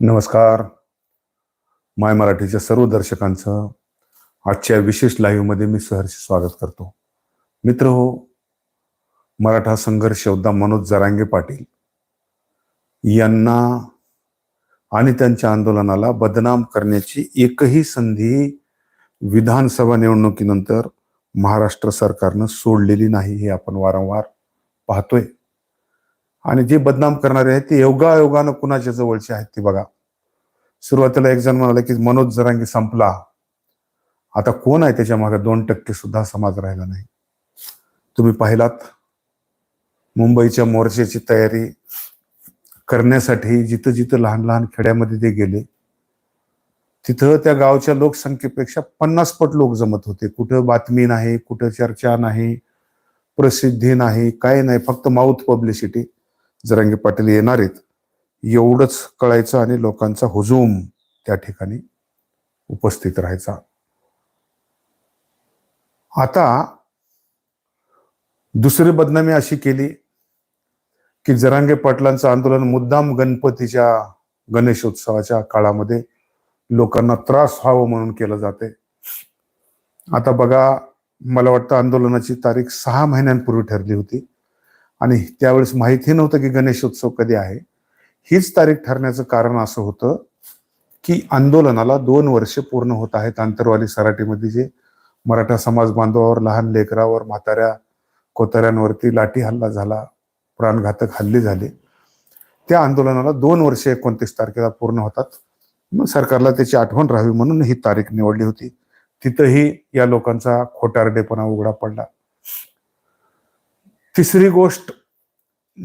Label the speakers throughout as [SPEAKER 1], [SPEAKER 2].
[SPEAKER 1] नमस्कार. माय मराठीच्या सर्व दर्शकांचं आजच्या विशेष लाईव्हमध्ये मी सहर्ष स्वागत करतो. मित्र हो मराठा संघर्ष योद्धा मनोज जरांगे पाटील यांना आणि त्यांच्या आंदोलनाला बदनाम करण्याची एकही संधी विधानसभा निवडणुकीनंतर महाराष्ट्र सरकारनं सोडलेली नाही हे आपण वारंवार पाहतोय. आणि जे बदनाम करणारे आहेत ते योगायोगानं कुणाच्या जवळचे आहेत ते बघा. सुरुवातीला एक जण म्हणाला की मनोज जरांगी संपला. आता कोण आहे त्याच्यामागे? दोन टक्के सुद्धा समाज राहिला नाही. तुम्ही पाहिलात? मुंबईच्या मोर्चाची तयारी करण्यासाठी जिथं जिथं लहान लहान खेड्यामध्ये ते गेले तिथं त्या गावच्या लोकसंख्येपेक्षा पन्नास पट लोक जमत होते. कुठं बातमी नाही कुठं चर्चा नाही प्रसिद्धी नाही काही नाही फक्त माउथ पब्लिसिटी जरांगे पाटील येणार आहेत. एवढंच कळायचं आणि लोकांचा हुजूम त्या ठिकाणी उपस्थित राहायचा. आता दुसरी बदनामी अशी केली की जरांगे पाटलांचं आंदोलन मुद्दाम गणपतीच्या गणेशोत्सवाच्या काळामध्ये लोकांना त्रास व्हावं म्हणून केलं जाते. आता बघा मला वाटतं आंदोलनाची तारीख सहा महिन्यांपूर्वी ठरली होती. आणि त्यावेळेस माहिती नव्हतं की गणेशोत्सव कधी आहे. हीच तारीख ठरण्याचं कारण असं होतं की आंदोलनाला दोन वर्ष पूर्ण होत आहेत. आंतरवाली सराटीमध्ये जे मराठा समाज बांधवावर लहान लेकरावर म्हाताऱ्या कोताऱ्यांवरती लाठी हल्ला झाला प्राणघातक हल्ले झाले. त्या आंदोलनाला दोन वर्ष एकोणतीस तारखेला पूर्ण होतात. मग सरकारला त्याची आठवण राहावी म्हणून ही तारीख निवडली होती. तिथंही या लोकांचा खोटारडेपणा उघडा पडला. तिसरी गोष्ट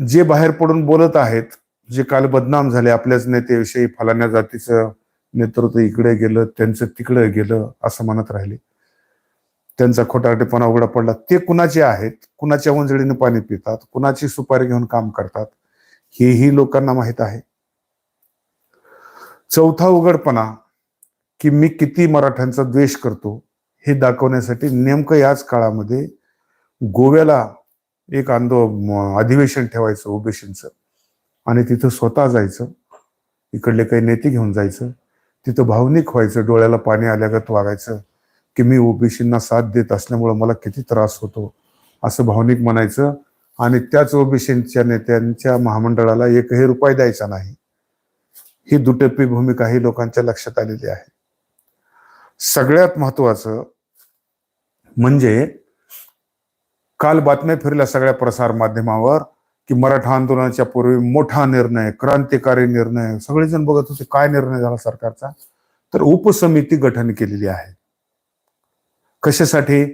[SPEAKER 1] जे बाहेर पडून बोलत आहेत जे काल बदनाम झाले आपल्याच नेत्याविषयी फलाण्या जातीचं नेतृत्व इकडे गेलं त्यांचं तिकडे गेलं असं म्हणत राहिले. त्यांचा खोटारडेपणा उघडा पडला. ते कुणाचे आहेत? कुणाच्या उंजळीने पाणी पितात? कुणाची सुपारी घेऊन काम करतात? हेही लोकांना माहीत आहे. चौथा उघडपणा की मी किती मराठ्यांचा द्वेष करतो हे दाखवण्यासाठी नेमकं याच काळामध्ये गोव्याला एक आंदो अधिवेशन ठेवायचं ओबीसींचं आणि तिथं स्वतः जायचं इकडले काही नेते घेऊन जायचं तिथं भावनिक व्हायचं डोळ्याला पाणी आल्यागत वागायचं की मी ओबीसींना साथ देत असल्यामुळं मला किती त्रास होतो असं भावनिक म्हणायचं. आणि त्याच ओबीसींच्या नेत्यांच्या महामंडळाला एकही रुपये द्यायचा नाही. ही दुटप्पी भूमिका ही लोकांच्या लक्षात आलेली आहे. सगळ्यात महत्वाचं म्हणजे काल बातम्या फिरल्या सगळ्या प्रसार माध्यमावर की मराठा आंदोलनाच्या पूर्वी मोठा निर्णय क्रांतिकारी निर्णय सगळेजण बघत होते काय निर्णय झाला सरकारचा. तर उपसमिती गठन केलेली आहे. कशासाठी?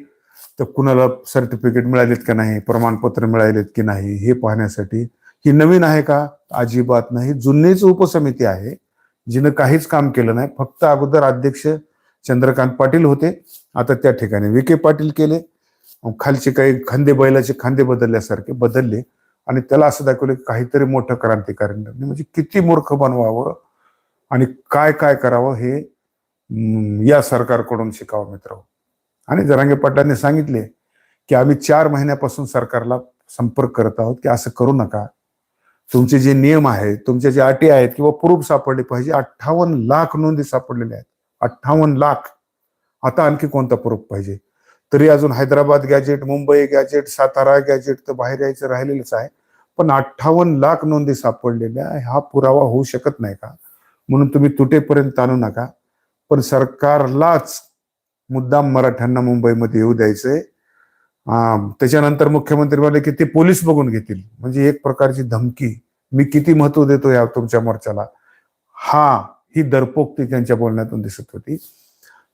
[SPEAKER 1] तर कुणाला सर्टिफिकेट मिळालेत का नाही प्रमाणपत्र मिळालेत की नाही हे पाहण्यासाठी. ही नवीन आहे का? अजिबात नाही. जुनीच उपसमिती आहे जिनं काहीच काम केलं नाही. फक्त अगोदर अध्यक्ष चंद्रकांत पाटील होते. आता त्या ठिकाणी विखे पाटील केले. खालचे काही खांदे बैलाचे खांदे बदलल्यासारखे बदलले. आणि त्याला असं दाखवलं की काहीतरी मोठं क्रांतिकारी म्हणजे, म्हणजे किती मूर्ख बनवावं आणि काय काय करावं हे या सरकारकडून शिकावं मित्र आणि जरांगे पाटलांनी सांगितले की आम्ही चार महिन्यापासून सरकारला संपर्क करत आहोत की असं करू नका. तुमचे जे नियम आहेत तुमच्या जे अटी आहेत किंवा प्रूफ सापडले पाहिजे. अठ्ठावन्न लाख नोंदी सापडलेल्या आहेत. अठ्ठावन्न लाख. आता आणखी कोणता प्रूफ पाहिजे? तरी अजून Hyderabad gazette Mumbai gazette Satara gazette तर बाहेर यायचं राहिलेलंच आहे. पण अठ्ठावन्न लाख नोंदी सापडलेल्या हा पुरावा होऊ शकत नाही का? म्हणून तुम्ही तुटेपर्यंत आणू नका. पण सरकारलाच मुद्दाम मराठ्यांना मुंबईमध्ये येऊ द्यायचंय. त्याच्यानंतर मुख्यमंत्री म्हणाले की ते पोलीस बघून घेतील. म्हणजे एक प्रकारची धमकी. मी किती महत्त्व देतो या तुमच्या मोर्चाला? हा ही दरपोक्ती त्यांच्या बोलण्यातून दिसत होती.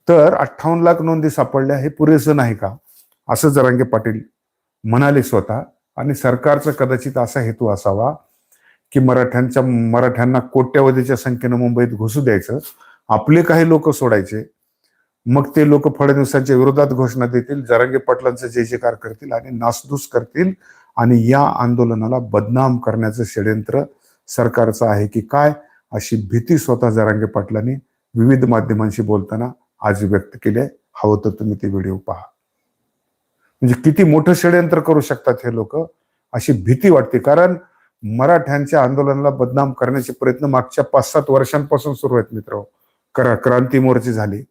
[SPEAKER 1] तर अठ्ठावन्न लाख नोंदी सापडल्या हे पुरेसं नाही का? असं जरांगे पाटील म्हणाले स्वतः. आणि सरकारचा कदाचित असा हेतू असावा की मराठ्यांच्या मराठ्यांना कोट्यवधीच्या संख्येनं मुंबईत घुसू द्यायचं. आपले काही लोक सोडायचे. मग ते लोक फडणवीसांच्या विरोधात घोषणा देतील जरांगे पाटलांचा जय जयकार करतील आणि नासधूस करतील. आणि या आंदोलनाला बदनाम करण्याचं षडयंत्र सरकारचं आहे की काय? अशी भीती स्वतः जरांगे पाटलांनी विविध माध्यमांशी बोलताना आज व्यक्त केली आहे. हवं तर तुम्ही ते व्हिडिओ पहा. म्हणजे किती मोठं षडयंत्र करू शकतात हे लोक? अशी भीती वाटते. कारण मराठ्यांच्या आंदोलनाला बदनाम करण्याचे प्रयत्न मागच्या पाच सात वर्षांपासून सुरू आहेत मित्र. करा क्रांती मोर्चे झाले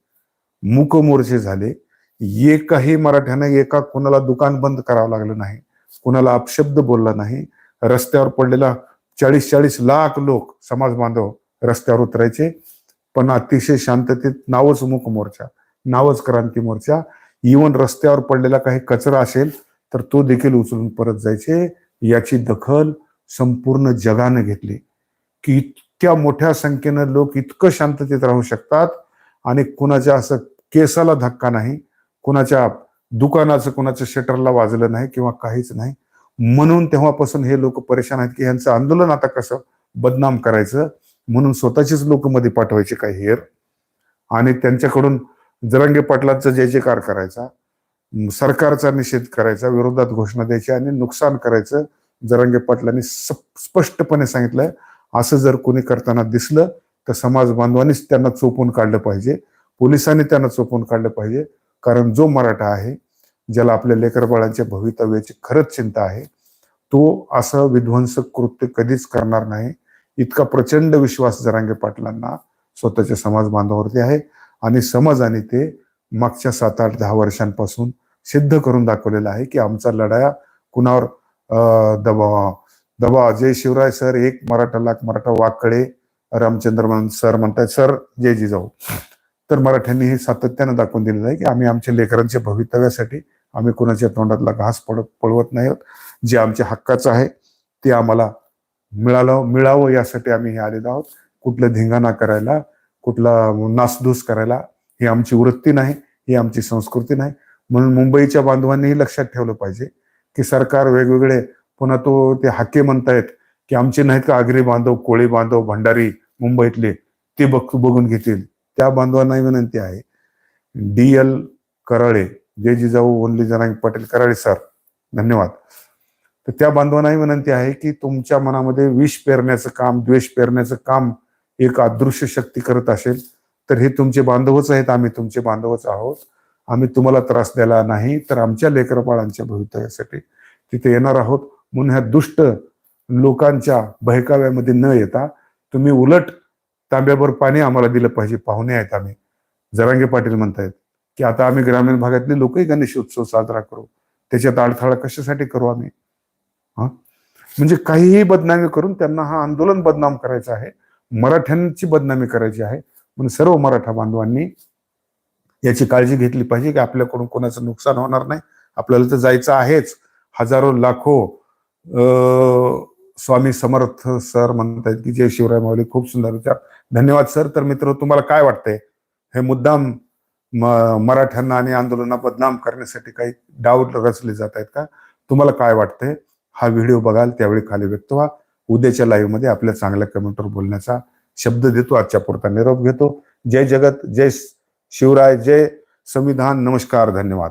[SPEAKER 1] मूक मोर्चे झाले. एकही मराठ्यांना एका कुणाला दुकान बंद करावं लागलं नाही. कुणाला अपशब्द बोलला नाही. रस्त्यावर पडलेला चाळीस चाळीस लाख लोक समाज बांधव रस्त्यावर उतरायचे. पण अतिशय शांततेत नावच मूक मोर्चा नावच क्रांती मोर्चा. इवन रस्त्यावर पडलेला काही कचरा असेल तर तो देखील उचलून परत जायचे. याची दखल संपूर्ण जगानं घेतली. की इतक्या मोठ्या संख्येनं लोक इतकं शांततेत राहू शकतात आणि कुणाच्या असं केसाला धक्का नाही कुणाच्या दुकानाचं कुणाच्या शटरला वाजलं नाही किंवा काहीच नाही. म्हणून तेव्हापासून हे लोक परेशान आहेत की यांचं आंदोलन आता कसं? बदनाम करायचं. म्हणून स्वतःचीच लोक मध्ये पाठवायचे काही हेर. आणि त्यांच्याकडून जरंगे पाटलांचा जय जयकार करायचा सरकारचा निषेध करायचा विरोधात घोषणा द्यायची आणि नुकसान करायचं जरंगे पाटलांनी स्पष्टपणे सांगितलंय. असं जर कोणी करताना दिसलं तर समाज बांधवांनीच त्यांना चोपून काढलं पाहिजे. पोलिसांनी त्यांना चोपून काढलं पाहिजे. कारण जो मराठा आहे ज्याला आपल्या लेकरबाळांच्या भवितव्याची खरंच चिंता आहे तो असं विध्वंसक कृत्य कधीच करणार नाही. इतका प्रचंड विश्वास जरांगे पाटलांना स्वतःच्या समाज बांधवावरती आहे आणि समाजाने ते मागच्या सात आठ दहा वर्षांपासून सिद्ध करून दाखवलेलं आहे की आमचा लढाया कुणावर दबाव. दबा जय शिवराय सर एक मराठा लाख मराठा वाकडे रामचंद्र मान- सर म्हणतात सर जय जिजाऊ. तर मराठ्यांनी हे सातत्यानं दाखवून दिलेलं आहे की आम्ही आमच्या लेकरांच्या भवितव्यासाठी आम्ही कुणाच्या तोंडातला घास पडत पळवत नाही आहोत. जे आमच्या हक्काचं आहे ते आम्हाला मिळालं मिळावं यासाठी आम्ही हे आलेलो आहोत. कुठलं धिंगाणा करायला कुठला नासधूस करायला ही आमची वृत्ती नाही ही आमची संस्कृती नाही. म्हणून मुंबईच्या बांधवांनीही लक्षात ठेवलं पाहिजे की सरकार वेगवेगळे पुन्हा तो ते हाके म्हणतायत की आमचे नाहीत का आगरी बांधव कोळी बांधव भंडारी मुंबईतले? ते बघ बघून घेतील. त्या बांधवांनाही विनंती आहे. डी एल कराळे जय जिजाऊ ओनली जनांग पाटील कराळे सर धन्यवाद. तर त्या बांधवांनाही विनंती आहे की तुमच्या मनामध्ये विष पेरण्याचं काम द्वेष पेरण्याचं काम एक अदृश्य शक्ती करत असेल तर हे तुमचे बांधवच आहेत आम्ही तुमचे बांधवच आहोत. आम्ही तुम्हाला त्रास द्यायला नाही तर आमच्या लेकरबाळांच्या भवितव्यासाठी तिथे येणार आहोत. म्हणून ह्या दुष्ट लोकांच्या बहकाव्यामध्ये न येता तुम्ही उलट तांब्यावर पाणी आम्हाला दिलं पाहिजे पाहुणे आहेत आम्ही. जरांगे पाटील म्हणतायत. की आता आम्ही ग्रामीण भागातले लोकही गणेश उत्सव साजरा करू. त्याच्यात अडथळा कशासाठी करू आम्ही? हा? म्हणजे काहीही बदनामी करून त्यांना हा आंदोलन बदनाम करायचं आहे. मराठ्यांची बदनामी करायची आहे. म्हणून सर्व मराठा बांधवांनी याची काळजी घेतली पाहिजे की आपल्याकडून कोणाचं नुकसान होणार नाही. आपल्याला तर जायचं आहेच. हजारो लाखो स्वामी समर्थ सर म्हणतायत की जय शिवराय माऊली खूप सुंदर विचार. धन्यवाद सर. तर मित्र तुम्हाला काय वाटतंय? हे मुद्दाम म- मराठ्यांना आणि आंदोलना बदनाम करण्यासाठी काही डाऊट रचले जात आहेत का? तुम्हाला काय वाटतंय? हा व्हिडिओ बघाल त्यावेळी खाली व्यक्त व्हा. उद्याच्या लाईव्हमध्ये आपल्या चांगल्या कमेंटवर बोलण्याचा शब्द देतो. आजच्या पुरता निरोप घेतो. जय जगत जय शिवराय जय संविधान. नमस्कार धन्यवाद.